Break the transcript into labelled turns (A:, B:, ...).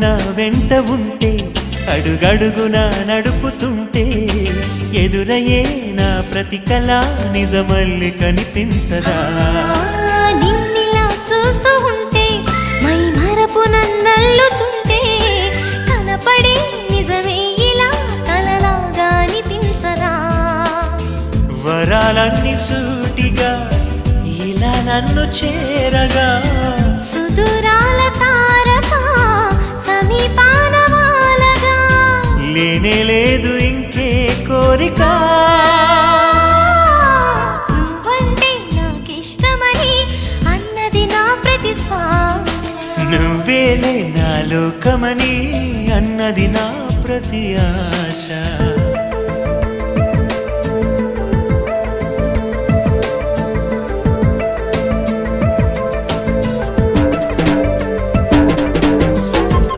A: నా వెంట ఉంటే అడుగడుగున నడుపుతుంటే ఎదురయ్యే నా ప్రతి కళ నిజమల్లి కనిపించదా?
B: నిన్నిలా చూస్తూ ఉంటే మై మరపు నన్నల్లుతుంటే కనపడే నిజమే ఇలా కలలాగా అనిపించదా?
A: వరాలన్నీ సూటిగా ఇలా నన్ను చేరగా లేనే లేదు ఇంకే కోరిక.
B: నువ్వంటే నాకిష్టమని అన్నది నా ప్రతి శ్వాస
A: నువ్వేలే నా లోకమని అన్నది నా ప్రతి ఆశ.